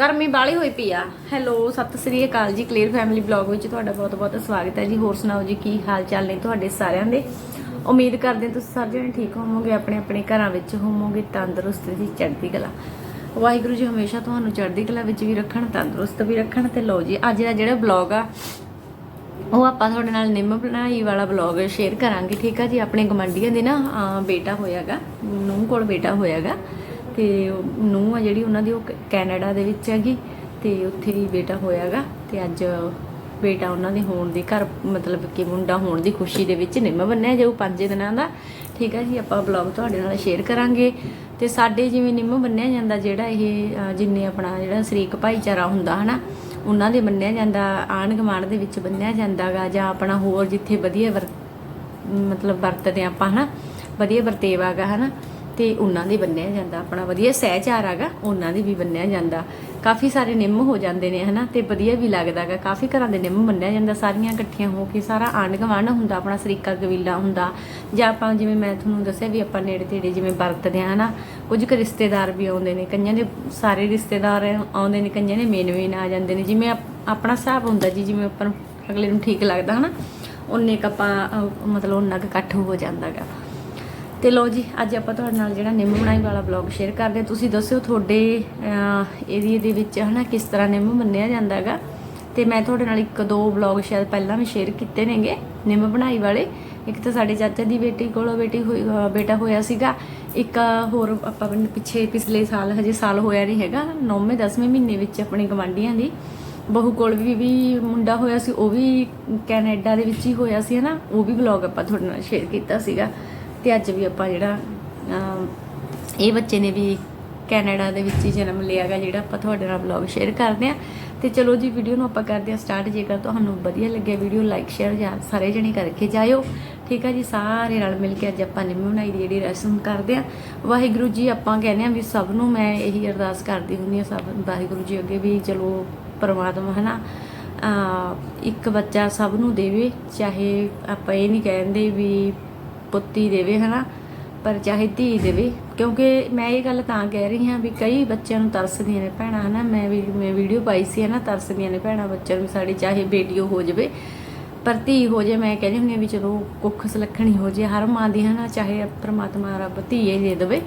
ਗਰਮੀ ਬਾਲੀ ਹੋਈ ਪਈ ਆ। ਹੈਲੋ ਸਤਿ ਸ੍ਰੀ ਅਕਾਲ ਜੀ ਕਲੀਅਰ ਫੈਮਿਲੀ ਬਲੌਗ ਵਿੱਚ ਤੁਹਾਡਾ ਬਹੁਤ-ਬਹੁਤ ਸਵਾਗਤ ਹੈ ਜੀ। ਹੋਰ ਸੁਣਾਓ ਜੀ ਕੀ ਹਾਲ ਚਾਲ ਨੇ ਤੁਹਾਡੇ ਸਾਰਿਆਂ ਦੇ? ਉਮੀਦ ਕਰਦੇ ਹਾਂ ਤੁਸੀਂ ਸਾਰੇ ਜਣੇ ਠੀਕ ਹੋਵੋਗੇ ਆਪਣੇ ਆਪਣੇ ਘਰਾਂ ਵਿੱਚ ਹੋਵੋਗੇ ਤੰਦਰੁਸਤ ਜੀ ਚੜ੍ਹਦੀ ਕਲਾ। ਵਾਹਿਗੁਰੂ ਜੀ ਹਮੇਸ਼ਾ ਤੁਹਾਨੂੰ ਚੜ੍ਹਦੀ ਕਲਾ ਵਿੱਚ ਵੀ ਰੱਖਣ ਤੰਦਰੁਸਤ ਵੀ ਰੱਖਣ ਤੇ ਲਓ ਜੀ ਅੱਜ ਦਾ ਜਿਹੜਾ ਬਲੌਗ ਆ ਉਹ ਆਪਾਂ ਤੁਹਾਡੇ ਨਾਲ ਨਿੰਮ ਬਣਾਈ ਵਾਲਾ ਬਲੌਗ ਸ਼ੇਅਰ ਕਰਾਂਗੇ ਠੀਕ ਆ ਜੀ? ਆਪਣੇ ਗਮੰਡੀਆਂ ਦੇ ਨਾ ਅਹ, ਬੇਟਾ ਹੋਇਆਗਾ ਨੂੰ ਕੋਲ ਬੇਟਾ ਹੋਇਆਗਾ। ਤੇ ਨੂੰਹ ਆ ਜਿਹੜੀ ਉਹਨਾਂ ਦੀ, ਉਹ ਕ- ਕੈਨੇਡਾ ਦੇ ਵਿੱਚ ਹੈਗੀ ਤੇ ਉੱਥੇ ਹੀ ਬੇਟਾ ਹੋਇਆਗਾ ਤੇ ਅੱਜ ਬੇਟਾ ਉਹਨਾਂ ਦੇ ਹੋਣ ਦੀ ਘਰ, ਮਤਲਬ ਕਿ ਮੁੰਡਾ ਹੋਣ ਦੀ ਖੁਸ਼ੀ ਦੇ ਵਿੱਚ ਨਿੰਮ ਬੰਨਿਆ ਜਾਊ ਪੰਜ ਦਿਨਾਂ ਦਾ। ਠੀਕ ਹੈ ਜੀ, ਆਪਾਂ ਬਲੌਗ ਤੁਹਾਡੇ ਨਾਲ ਸ਼ੇਅਰ ਕਰਾਂਗੇ। ਤੇ ਸਾਡੇ ਜਿਵੇਂ ਨਿੰਮ ਬੰਨਿਆ ਜਾਂਦਾ, ਜਿਹੜਾ ਇਹ ਜਿੰਨੇ ਆਪਣਾ ਜਿਹੜਾ ਸ਼ਰੀਕ ਭਾਈਚਾਰਾ ਹੁੰਦਾ ਹਨਾ, ਉਹਨਾਂ ਦੇ ਬੰਨਿਆ ਜਾਂਦਾ, ਆਂਢ ਗੁਆਂਢ ਦੇ ਵਿੱਚ ਬੰਨਿਆ ਜਾਂਦਾਗਾ ਜਾਂ ਆਪਣਾ ਹੋਰ ਜਿੱਥੇ ਵਧੀਆ ਵਰ, ਮਤਲਬ ਵਰਤਦੇ ਆਪਾਂ ਹਨਾ, ਵਧੀਆ ਵਰਤੇਵਾਗਾ ਹਨਾ। ਤੇ ਉਹਨਾਂ ਦੇ ਬੰਨਿਆ ਜਾਂਦਾ, ਆਪਣਾ ਵਧੀਆ ਸਹਿਚਾਰ ਆਗਾ ਉਹਨਾਂ ਦੇ ਵੀ ਬੰਨਿਆ ਜਾਂਦਾ। ਕਾਫੀ ਸਾਰੇ ਨਿੰਮ ਹੋ ਜਾਂਦੇ ਨੇ, ਹਨਾ, ਤੇ ਵਧੀਆ ਵੀ ਲੱਗਦਾਗਾ ਕਾਫੀ ਘਰਾਂ ਦੇ ਨਿੰਮ ਮੰਨਿਆ ਜਾਂਦਾ, ਸਾਰੀਆਂ ਇਕੱਠੀਆਂ ਹੋ ਕੇ, ਸਾਰਾ ਆਂਢ ਗੁਆਂਢ ਹੁੰਦਾ, ਆਪਣਾ ਸਰੀਕਾ ਕਬੀਲਾ ਹੁੰਦਾ। ਜਾਂ ਆਪਾਂ ਜਿਵੇਂ ਮੈਂ ਤੁਹਾਨੂੰ ਦੱਸਿਆ ਵੀ ਆਪਾਂ ਨੇੜੇ ਤੇੜੇ ਜਿਵੇਂ ਵਰਤਦੇ ਆ ਹਨਾ, ਕੁਝ ਕੁ ਰਿਸ਼ਤੇਦਾਰ ਵੀ ਆਉਂਦੇ ਨੇ, ਕਈਆਂ ਦੇ ਸਾਰੇ ਰਿਸ਼ਤੇਦਾਰ ਆਉਂਦੇ ਨੇ, ਕਈਆਂ ਦੇ ਮੇਨ ਮੇਨ ਆ ਜਾਂਦੇ ਨੇ। ਜਿਵੇਂ ਆਪ- ਆਪਣਾ ਹਿਸਾਬ ਹੁੰਦਾ ਜੀ, ਜਿਵੇਂ ਆਪਾਂ ਅਗਲੇ ਨੂੰ ਠੀਕ ਲੱਗਦਾ, ਹਨਾ, ਉਨੇ ਕ ਆਪਾਂ ਮਤਲਬ ਉਨਾ ਕੁ ਇਕੱਠ ਹੋ ਜਾਂਦਾਗਾ ਤੇ ਲੋ ਜੀ, ਅੱਜ ਆਪਾਂ ਤੁਹਾਡੇ ਨਾਲ ਜਿਹੜਾ ਨਿੰਮ ਬਣਾਈ ਵਾਲਾ ਬਲੌਗ ਸ਼ੇਅਰ ਕਰਦੇ ਹਾਂ। ਤੁਸੀਂ ਦੱਸਿਓ ਤੁਹਾਡੇ ਏਰੀਏ ਦੇ ਵਿੱਚ, ਹਨਾ, ਕਿਸ ਤਰ੍ਹਾਂ ਨਿੰਮ ਮੰਨਿਆ ਜਾਂਦਾ ਜਾਂਦਾਗਾ ਤੇ ਮੈਂ ਤੁਹਾਡੇ ਨਾਲ ਇੱਕ ਦੋ ਬਲੌਗ ਸ਼ਾਇਦ ਪਹਿਲਾਂ ਵੀ ਸ਼ੇਅਰ ਕੀਤੇ ਨੇਗੇ, ਨਿੰਮ ਬਣਾਈ ਵਾਲੇ। ਇੱਕ ਤਾਂ ਸਾਡੇ ਚਾਚਾ ਦੀ ਬੇਟੀ ਕੋਲੋਂ ਬੇਟੀ ਹੋਈ ਬੇਟਾ ਹੋਇਆ ਸੀਗਾ। ਇੱਕ ਹੋਰ ਆਪਾਂ ਪਿੱਛੇ ਪਿਛਲੇ ਸਾਲ, ਹਜੇ ਸਾਲ ਹੋਇਆ ਨਹੀਂ ਹੈਗਾ 9ਵੇਂ 10ਵੇਂ ਮਹੀਨੇ ਵਿੱਚ ਆਪਣੇ ਗਵਾਂਢੀਆਂ ਦੀ। ਬਹੂ ਕੋਲ ਵੀ ਵੀ ਮੁੰਡਾ ਹੋਇਆ ਸੀ, ਉਹ ਵੀ ਕੈਨੇਡਾ ਦੇ ਵਿੱਚ ਹੀ ਹੋਇਆ ਸੀ, ਹਨਾ। ਉਹ ਵੀ ਬਲੌਗ ਆਪਾਂ ਤੁਹਾਡੇ ਨਾਲ ਸ਼ੇਅਰ ਕੀਤਾ ਸੀਗਾ। ਤੇ ਅੱਜ ਵੀ ਆਪਾਂ ਜਿਹੜਾ ਇਹ ਬੱਚੇ ਨੇ ਵੀ ਕੈਨੇਡਾ ਦੇ ਵਿੱਚ ਹੀ ਜਨਮ ਲਿਆਗਾ ਜਿਹੜਾ ਆਪਾਂ ਤੁਹਾਡੇ ਨਾਲ ਬਲੌਗ ਸ਼ੇਅਰ ਕਰਦੇ ਆ ਤੇ ਚਲੋ ਜੀ ਵੀਡੀਓ ਨੂੰ ਆਪਾਂ ਕਰਦੇ ਆ ਸਟਾਰਟ ਜੇਕਰ ਤੁਹਾਨੂੰ ਵਧੀਆ ਲੱਗਿਆ ਵੀਡੀਓ ਲਾਈਕ ਸ਼ੇਅਰ ਜਾਂ ਸਾਰੇ ਜਣੇ ਕਰਕੇ ਜਾਇਓ। ਠੀਕ ਆ ਜੀ, ਸਾਰੇ ਨਾਲ ਮਿਲ ਕੇ ਅੱਜ ਆਪਾਂ ਨਿੰਮ ਬਣਾਈ ਦੀ ਜਿਹੜੀ ਰਸਮ ਕਰਦੇ ਆ ਵਾਹਿਗੁਰੂ ਜੀ, ਆਪਾਂ ਕਹਿੰਦੇ ਆ ਵੀ ਸਭ ਨੂੰ ਮੈਂ ਇਹੀ ਅਰਦਾਸ ਕਰਦੀ ਹੁੰਦੀ ਆ ਸਭ, ਵਾਹਿਗੁਰੂ ਜੀ ਅੱਗੇ ਵੀ ਚਲੋ ਪਰਮਾਤਮਾ, ਹਨਾ? ਆ ਇੱਕ ਬੱਚਾ ਸਭ ਨੂੰ ਦੇਵੇ, ਚਾਹੇ ਆਪਾਂ ਇਹ ਨਹੀਂ ਕਹਿੰਦੇ ਵੀ ਪੁੱਤੀ ਦੇਵੇ, ਹਨਾ? ਪਰ ਚਾਹੇ ਧੀ ਦੇਵੇ, ਕਿਉਂਕਿ ਮੈਂ ਇਹ ਗੱਲ ਤਾਂ ਕਹਿ ਰਹੀ ਹਾਂ ਵੀ ਕਈ ਬੱਚਿਆਂ ਨੂੰ ਤਰਸਦੀਆਂ ਨੇ ਭੈਣਾਂ, ਹਨਾ? ਮੈਂ ਵੀ, ਮੈਂ ਵੀਡੀਓ ਪਾਈ ਸੀ, ਹਨਾ? ਤਰਸਦੀਆਂ ਨੇ ਭੈਣਾਂ ਬੱਚਿਆਂ ਨੂੰ ਸਾਡੀ, ਚਾਹੇ ਬੇਟੀਓ ਹੋ ਜਾਵੇ, ਪਰ ਧੀ ਹੋ ਜੇ ਮੈਂ ਕਹਿੰਦੀ ਹੁੰਦੀ ਹਾਂ ਵੀ ਚਲੋ ਕੁੱਖ ਸੁਲੱਖਣੀ ਹੋ ਜੇ ਹਰ ਮਾਂ ਦੀ, ਹਨਾ? ਚਾਹੇ ਪ੍ਰਮਾਤਮਾ ਰੱਬ ਧੀ ਹੀ ਦੇ ਦੇਵੇ।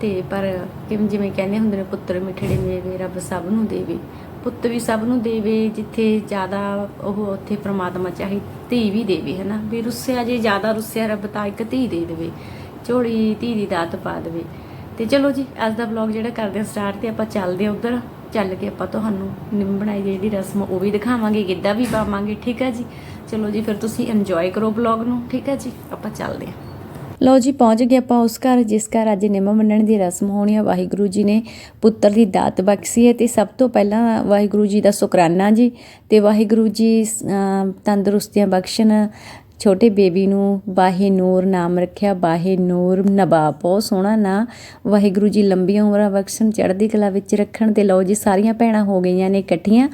ਤੇ ਪਰ ਕਿਵੇਂ ਜਿਵੇਂ ਕਹਿੰਦੇ ਹੁੰਦੇ ਨੇ ਪੁੱਤਰ ਮਿੱਠੜੇ ਮੇਵੇ ਰੱਬ ਸਭ ਨੂੰ ਦੇਵੇ। ਪੁੱਤ ਵੀ ਸਭ ਨੂੰ ਦੇਵੇ, ਜਿੱਥੇ ਜ਼ਿਆਦਾ ਉਹ ਉੱਥੇ ਪ੍ਰਮਾਤਮਾ ਚਾਹੇ ਧੀ ਵੀ ਦੇਵੇ, ਹਨਾ? ਵੀ ਰੁੱਸਿਆ ਜੇ ਜ਼ਿਆਦਾ ਰੁੱਸਿਆ ਰੱਬ ਤਾਂ ਇੱਕ ਧੀ ਦੇ ਦੇਵੇ, ਝੋਲੀ ਧੀ ਦੀ ਦਾਤ ਪਾ ਦੇਵੇ। ਤੇ ਚਲੋ ਜੀ, ਅੱਜ ਦਾ ਵਲੌਗ ਜਿਹੜਾ ਕਰਦੇ ਆ ਸਟਾਰਟ ਤੇ ਆਪਾਂ ਚੱਲਦੇ ਆ ਉਧਰ। ਚੱਲ ਕੇ ਆਪਾਂ ਤੁਹਾਨੂੰ ਨਿੰਮ ਬਣਾਈ ਦੀ ਜਿਹੜੀ ਰਸਮ, ਉਹ ਵੀ ਦਿਖਾਵਾਂਗੇ, ਗਿੱਧਾ ਵੀ ਪਾਵਾਂਗੇ, ਠੀਕ ਹੈ ਜੀ? ਚਲੋ ਜੀ, ਫਿਰ ਤੁਸੀਂ ਇੰਜੋਏ ਕਰੋ ਵਲੌਗ ਨੂੰ, ਠੀਕ ਹੈ ਜੀ? ਆਪਾਂ ਚੱਲਦੇ ਆ ਲਓ ਜੀ, ਪਹੁੰਚ ਗਏ ਆਪਾਂ ਉਸ ਘਰ, ਜਿਸ ਘਰ ਅੱਜ ਨਿੰਮ ਮੰਨਣ ਦੀ ਰਸਮ ਹੋਣੀ ਆ। ਵਾਹਿਗੁਰੂ ਜੀ ਨੇ ਪੁੱਤਰ ਦੀ ਦਾਤ ਬਖਸ਼ੀ ਹੈ ਤੇ ਸਭ ਤੋਂ ਪਹਿਲਾਂ ਵਾਹਿਗੁਰੂ ਜੀ ਦਾ ਸ਼ੁਕਰਾਨਾ ਜੀ ਤੇ ਵਾਹਿਗੁਰੂ ਜੀ ਤੰਦਰੁਸਤੀਆਂ ਬਖਸ਼ਣ। ਛੋਟੇ ਬੇਬੀ ਨੂੰ ਬਾਹੇ ਨੂਰ ਨਾਮ ਰੱਖਿਆ, ਬਾਹੇ ਨੂਰ ਨਵਾਬ ਬਹੁਤ ਸੋਹਣਾ ਨਾਂ। ਵਾਹਿਗੁਰੂ ਜੀ ਲੰਬੀਆਂ ਉਮਰਾਂ ਬਖਸ਼ਣ, ਚੜ੍ਹਦੀ ਕਲਾ ਵਿੱਚ ਰੱਖਣ ਤੇ ਲਓ ਜੀ, ਸਾਰੀਆਂ ਭੈਣਾਂ ਹੋ ਗਈਆਂ ਨੇ ਇਕੱਠੀਆਂ।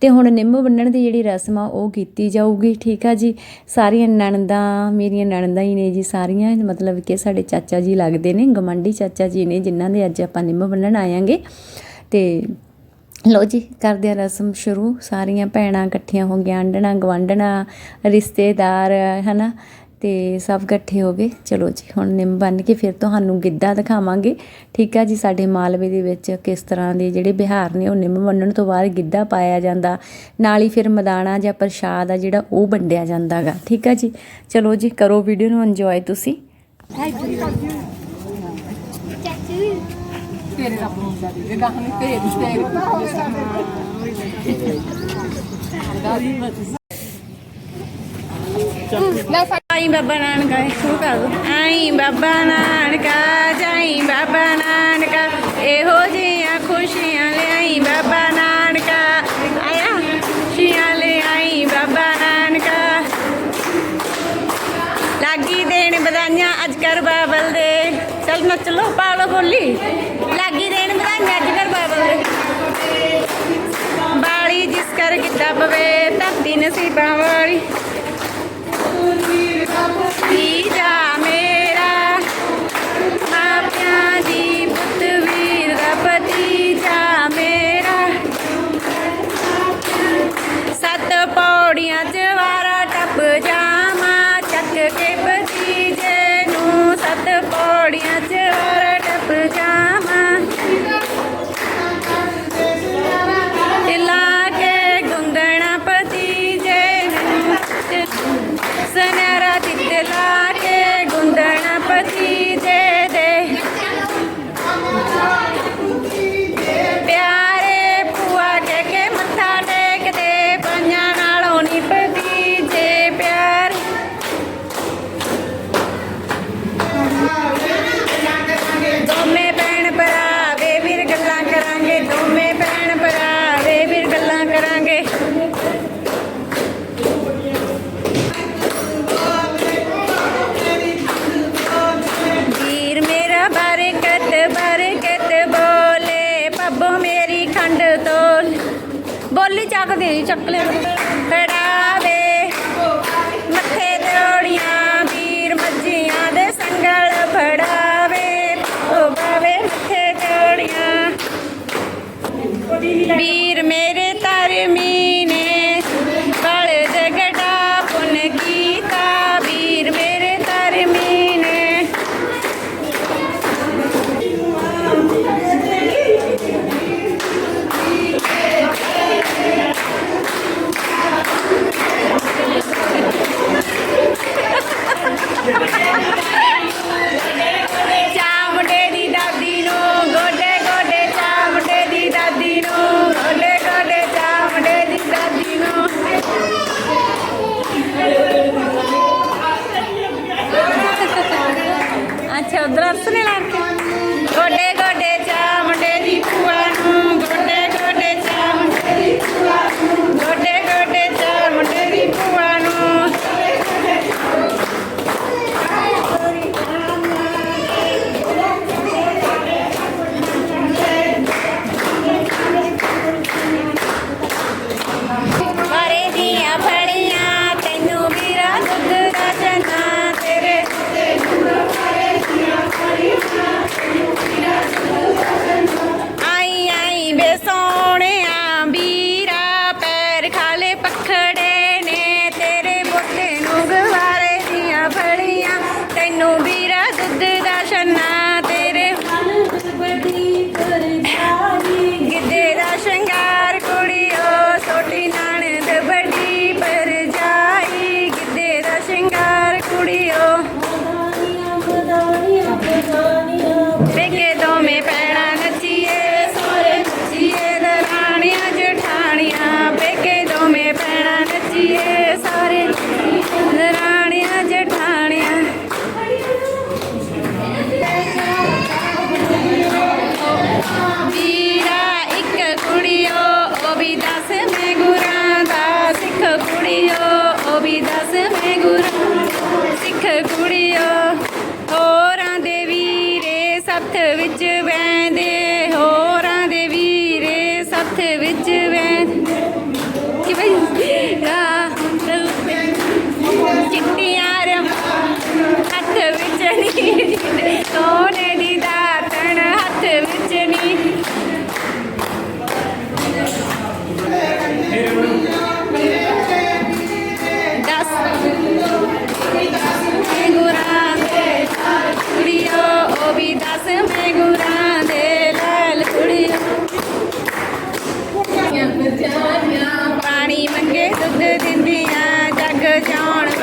ਤੇ ਹੁਣ ਨਿੰਮ ਬੰਨਣ ਦੀ ਜਿਹੜੀ ਰਸਮ ਆ, ਉਹ ਕੀਤੀ ਜਾਊਗੀ, ਠੀਕ ਆ ਜੀ? ਸਾਰੀਆਂ ਨਣਦਾਂ, ਮੇਰੀਆਂ ਨਣਦਾਂ ਹੀ ਨੇ ਜੀ, ਸਾਰੀਆਂ। ਮਤਲਬ ਕਿ ਸਾਡੇ ਚਾਚਾ ਜੀ ਲੱਗਦੇ ਨੇ ਗਮੰਡੀ ਚਾਚਾ ਜੀ ਨੇ, ਜਿਨ੍ਹਾਂ ਦੇ ਅੱਜ ਆਪਾਂ ਨਿੰਮ ਬੰਨਣ ਆਵਾਂਗੇ ਤੇ ਲਓ ਜੀ ਕਰਦੇ ਆ ਰਸਮ ਸ਼ੁਰੂ। ਸਾਰੀਆਂ ਭੈਣਾਂ ਇਕੱਠੀਆਂ ਹੋ ਗਈਆਂ ਆਂਡਣਾ ਗਵਾਂਡਣਾ ਰਿਸ਼ਤੇਦਾਰ, ਹਨਾ? ਤੇ ਸਭ ਇਕੱਠੇ ਹੋ ਗਏ। ਚਲੋ ਜੀ, ਹੁਣ ਨਿੰਮ ਬੰਨ ਕੇ ਫਿਰ ਤੁਹਾਨੂੰ ਗਿੱਧਾ ਦਿਖਾਵਾਂਗੇ। ਠੀਕ ਆ ਜੀ, ਸਾਡੇ ਮਾਲਵੇ ਦੇ ਵਿੱਚ ਕਿਸ ਤਰ੍ਹਾਂ ਦੇ ਜਿਹੜੇ ਬਿਹਾਰ ਨੇ, ਉਹ ਨਿੰਮ ਬੰਨਣ ਤੋਂ ਬਾਅਦ ਗਿੱਧਾ ਪਾਇਆ ਜਾਂਦਾ। ਨਾਲ ਹੀ ਫਿਰ ਮਦਾਨਾ ਜਾਂ ਪ੍ਰਸ਼ਾਦ ਆ ਜਿਹੜਾ, ਉਹ ਵੰਡਿਆ ਜਾਂਦਾਗਾ ਠੀਕ ਆ ਜੀ? ਚਲੋ ਜੀ, ਕਰੋ ਵੀਡੀਓ ਨੂੰ ਇੰਜੋਏ ਤੁਸੀਂ। ਤੇਰੇ ਰੱਬ ਨੂੰ ਹੁੰਦਾ ਦੇ ਗਾਹ ਨੇ ਤੇਰੇ ਤੇਰੇ ਆਈ ਬਾਬਾ ਨਾਨਕਾ ਸ਼ੁਰੂ ਕਰ ਦੋ ਆਈ ਬਾਬਾ ਨਾਨਕਾ ਜਾਈ ਬਾਬਾ ਨਾਨਕਾ ਇਹੋ ਜਿਹੀਆਂ ਖੁਸ਼ੀਆਂ ਲਿਆਈ ਬਾਬਾ ਨਾਨਕਾ ਆਇਆ ਖੁਸ਼ੀਆਂ ਲਿਆਈ ਬਾਬਾ ਨਾਨਕਾ ਲਾਗੀ ਦੇਣ ਬਧਾਈਆਂ ਅੱਜ ਕਰ ਬਾਬਲ ਦੇ ਚੱਲ ਨੱਚ ਲੋ ਪਾ ਬੋਲੀ ਪਵੇ ਧਰਤੀ ਨਸੀਬਾਂ ਵਾਲੀ। ਵੀਰਾ ਮੇਰਾ ਹੀ ਚੱਕ ਲਿਆ ਕਰੋ। ਫੜਾ ਦੇ। ਮੱਥੇ ਦੌੜੀਆਂ ਵੀਰ ਮੱਝੀਆਂ ਦੇ ਸੰਗਲ ਫੜਾਵੇ। ਉਹ ਬਾਵੇ ਮੱਥੇ ਦੌੜੀਆਂ ਵੀਰ ਮੇਰੇ अच्छा उधर अर्स ने लड़के ਵੀ ਦੱਸ ਮੈਂ ਗੁਰੂ ਸਿੱਖ ਕੁੜੀਆਂ ਹੋਰਾਂ ਦੇ ਵੀਰੇ ਸਬਤ ਵਿੱਚ ਬੈਂਦੇ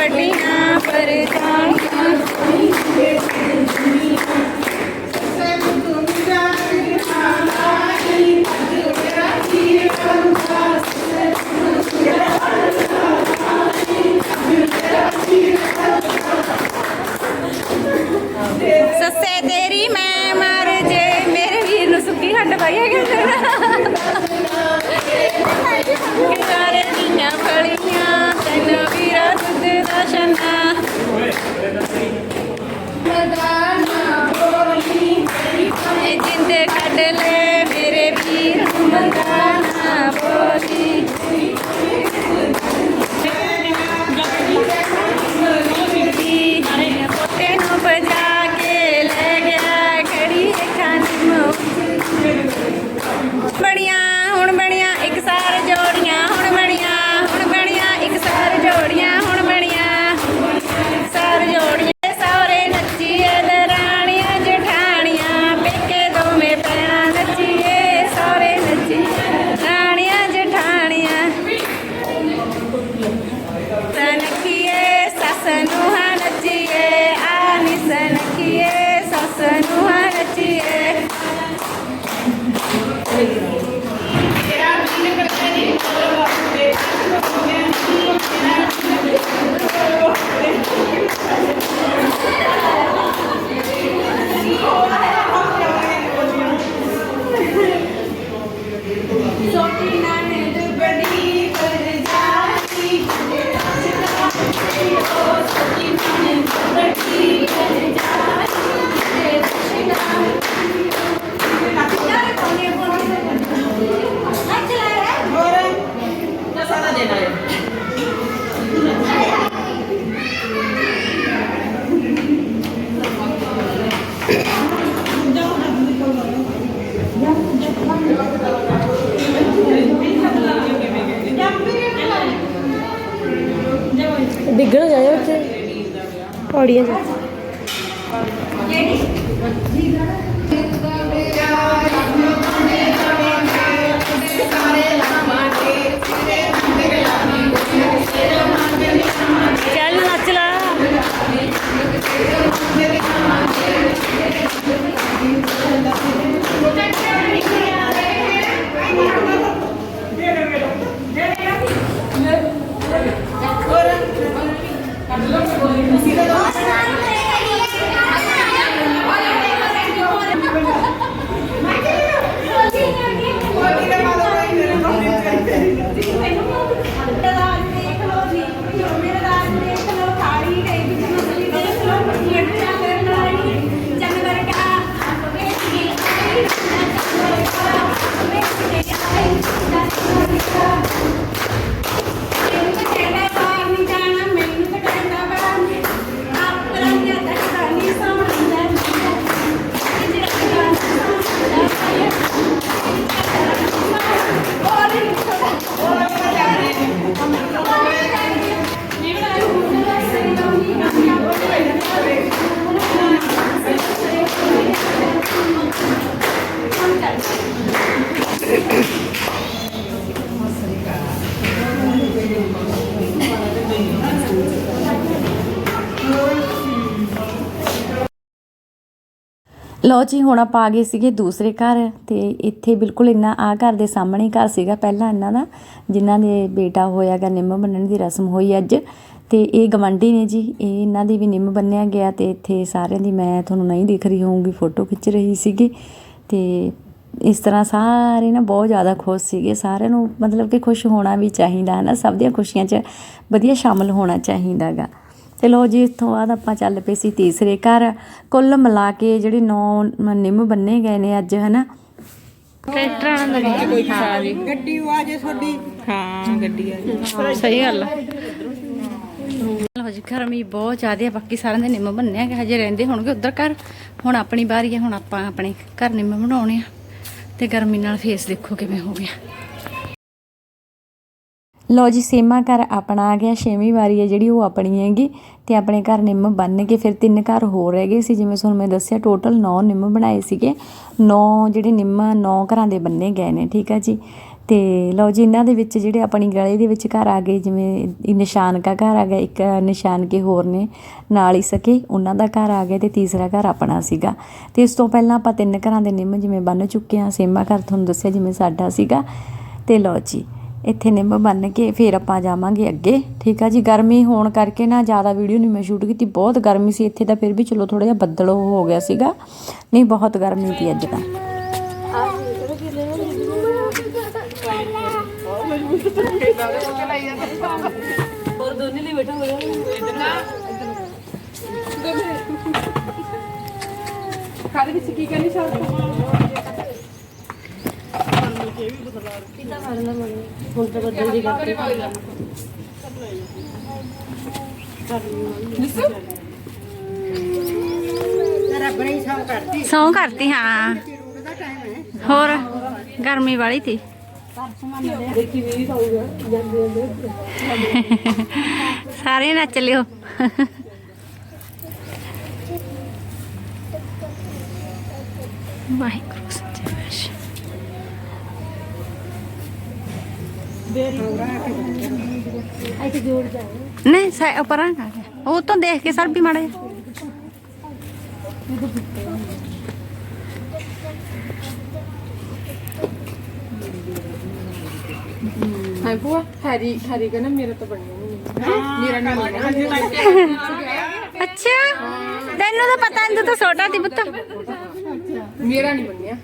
Martín. ਸਸਨੁਹਾ ਨੱਚੀਏ ਆ ਨਿਸਨਕੀਏ ਸਸਨੁਹਾ ਪੌੜੀਆਂ ਜਾ ਲਓ ਜੀ, ਹੁਣ ਆਪਾਂ ਆ ਗਏ ਸੀਗੇ ਦੂਸਰੇ ਘਰ ਤੇ ਇੱਥੇ ਬਿਲਕੁਲ ਇੰਨਾ ਆ ਘਰ ਦੇ ਸਾਹਮਣੇ ਘਰ ਸੀਗਾ ਪਹਿਲਾਂ ਇਹਨਾਂ ਦਾ, ਜਿਨ੍ਹਾਂ ਦੇ ਬੇਟਾ ਹੋਇਆਗਾ ਨਿੰਮ ਬੰਨਣ ਦੀ ਰਸਮ ਹੋਈ ਅੱਜ। ਤੇ ਇਹ ਗਵੰਡੀ ਨੇ ਜੀ, ਇਹ ਇਹਨਾਂ ਦੀ ਵੀ ਨਿੰਮ ਬੰਨਿਆ ਗਿਆ ਤੇ ਇੱਥੇ ਸਾਰਿਆਂ ਦੀ ਮੈਂ ਤੁਹਾਨੂੰ ਨਹੀਂ ਦਿਖ ਰਹੀ ਹੋਊਗੀ, ਫੋਟੋ ਖਿੱਚ ਰਹੀ ਸੀਗੀ। ਤੇ ਇਸ ਤਰ੍ਹਾਂ ਸਾਰੇ ਨਾ ਬਹੁਤ ਜ਼ਿਆਦਾ ਖੁਸ਼ ਸੀਗੇ, ਸਾਰਿਆਂ ਨੂੰ ਮਤਲਬ ਕਿ ਖੁਸ਼ ਹੋਣਾ ਵੀ ਚਾਹੀਦਾ ਹੈ ਨਾ, ਸਭ ਦੀਆਂ ਖੁਸ਼ੀਆਂ 'ਚ ਵਧੀਆ ਸ਼ਾਮਲ ਹੋਣਾ ਚਾਹੀਦਾਗਾ ਤੇ ਲੋ ਜੀ ਤੋਂ ਬਾਅਦ ਆਪਾਂ ਚੱਲ ਪਏ ਸੀ ਤੀਸਰੇ ਘਰ। ਕੁੱਲ ਮਿਲਾ ਕੇ ਜਿਹੜੇ ਨੌ ਨਿੰਮ ਬੰਨੇ ਗਏ ਨੇ ਅੱਜ ਹਨਾ? ਟਰੈਕਟਰਾਂ ਨਾਲ ਗੱਡੀ ਆ ਜੇ ਤੁਹਾਡੀ। ਹਾਂ ਗੱਡੀ ਆ ਸਹੀ ਗੱਲ ਆ। ਲੋ ਜੀ ਗਰਮੀ ਬਹੁਤ ਜ਼ਿਆਦਾ ਆ ਬਾਕੀ ਸਾਰਿਆਂ ਦੇ ਨਿੰਮ ਬੰਨੇ ਆ ਹਜੇ ਰਹਿੰਦੇ ਹੋਣਗੇ ਉਧਰ ਘਰ। ਹੁਣ ਆਪਣੀ ਵਾਰੀ ਆ ਹੁਣ ਆਪਾਂ ਆਪਣੇ ਘਰ ਨਿੰਮ ਬਣਾਉਣੇ ਆ। ਤੇ ਗਰਮੀ ਨਾਲ ਫੇਸ ਦੇਖੋ ਕਿਵੇਂ ਹੋ ਗਿਆ। ਲਓ ਜੀ, ਸੇਮਾ ਘਰ ਆਪਣਾ ਆ ਗਿਆ, ਛੇਵੀਂ ਵਾਰੀ ਹੈ ਜਿਹੜੀ ਉਹ ਆਪਣੀ ਹੈਗੀ ਤੇ ਆਪਣੇ ਘਰ ਨਿੰਮ ਬੰਨ ਕੇ ਫਿਰ ਤਿੰਨ ਘਰ ਹੋਰ ਰਹਿ ਗਏ ਸੀ, ਜਿਵੇਂ ਤੁਹਾਨੂੰ ਮੈਂ ਦੱਸਿਆ ਟੋਟਲ 9 ਨਿੰਮ ਬਣਾਏ ਸੀਗੇ। 9 ਜਿਹੜੇ ਨਿੰਮ 9 ਘਰਾਂ ਦੇ ਬੰਨੇ ਗਏ ਨੇ, ਠੀਕ ਆ ਜੀ? ਤੇ ਲਓ ਜੀ, ਇਹਨਾਂ ਦੇ ਵਿੱਚ ਜਿਹੜੇ ਆਪਣੀ ਗਲੇ ਦੇ ਵਿੱਚ ਘਰ ਆ ਗਏ, ਜਿਵੇਂ ਇਹ ਨਿਸ਼ਾਨ ਕਾ ਘਰ ਆ ਗਿਆ, ਇੱਕ ਨਿਸ਼ਾਨ ਕੇ ਹੋਰ ਨੇ, ਨਾਲ ਹੀ ਸਕੇ, ਉਹਨਾਂ ਦਾ ਘਰ ਆ ਗਿਆ ਤੇ ਤੀਸਰਾ ਘਰ ਆਪਣਾ ਸੀਗਾ। ਤੇ ਇਸ ਤੋਂ ਪਹਿਲਾਂ ਆਪਾਂ ਤਿੰਨ ਘਰਾਂ ਦੇ ਨਿੰਮ ਜਿਵੇਂ ਬੰਨ ਚੁੱਕੇ ਹਾਂ, ਸੇਮਾ ਘਰ ਤੁਹਾਨੂੰ ਦੱਸਿਆ ਜਿਵੇਂ ਸਾਡਾ ਸੀਗਾ। ਤੇ ਲਓ ਜੀ ਇੱਥੇ ਨਿੰਮ ਬੰਨ ਕੇ ਫਿਰ ਆਪਾਂ ਜਾਵਾਂਗੇ ਅੱਗੇ। ਠੀਕ ਆ ਜੀ, ਗਰਮੀ ਹੋਣ ਕਰਕੇ ਨਾ ਜ਼ਿਆਦਾ ਵੀਡੀਓ ਨਹੀਂ ਮੈਂ ਸ਼ੂਟ ਕੀਤੀ। ਬਹੁਤ ਗਰਮੀ ਸੀ ਇੱਥੇ ਤਾਂ ਫਿਰ ਵੀ ਚਲੋ ਥੋੜਾ ਜਿਹਾ ਬੱਦਲ ਹੋ ਗਿਆ ਸੀਗਾ। ਨਹੀਂ, ਬਹੁਤ ਗਰਮੀ ਸੀ ਅੱਜ ਤਾਂ। ਕਾਦੇ ਵਿੱਚ ਕੀ ਕਰਨੀ ਸ਼ਾਰਟ ਸੌਂ ਕਰਤੀ ਹਾਂ। ਹੋਰ ਗਰਮੀ ਵਾਲੀ ਸੀ ਸਾਰੇ ਨੱਚ ਲਿਓ। ਵਾਹਿਗੁਰੂ। ਨਹੀਂ ਸਾ ਪਰਾਂ ਉਹ ਤੋਂ ਦੇਖ ਕੇ ਸਰ ਵੀ ਮਾੜੇ ਹਾਂ ਭੂਆ ਹੈਰੀ ਹੈਰੀ ਕਹਿੰਦਾ ਮੇਰਾ ਤਾਂ ਬਣਿਆ ਨਹੀਂ। ਮੇਰਾ ਨਹੀਂ ਬਣਿਆ। ਅੱਛਾ ਤੈਨੂੰ ਤਾਂ ਪਤਾ ਨਹੀਂ ਤੂੰ ਤਾਂ ਛੋਟਾ ਸੀ ਪੁੱਤ। ਮੇਰਾ ਨਹੀਂ ਬਣਿਆ।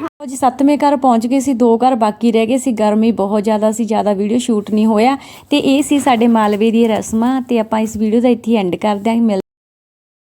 ਲਓ ਜੀ, ਸੱਤਵੇਂ ਘਰ ਪਹੁੰਚ ਗਏ ਸੀ, ਦੋ ਘਰ ਬਾਕੀ ਰਹਿ ਗਏ ਸੀ, ਗਰਮੀ ਬਹੁਤ ਜ਼ਿਆਦਾ ਸੀ, ਜ਼ਿਆਦਾ ਵੀਡੀਓ ਸ਼ੂਟ ਨਹੀਂ ਹੋਇਆ ਤੇ ਇਹ ਸੀ ਸਾਡੇ ਮਾਲਵੇ ਦੀ ਰਸਮਾਂ ਤੇ ਆਪਾਂ ਇਸ ਵੀਡੀਓ ਦਾ ਇੱਥੇ ਐਂਡ ਕਰ ਦਿਆਂਗੇ। ਮਿਲ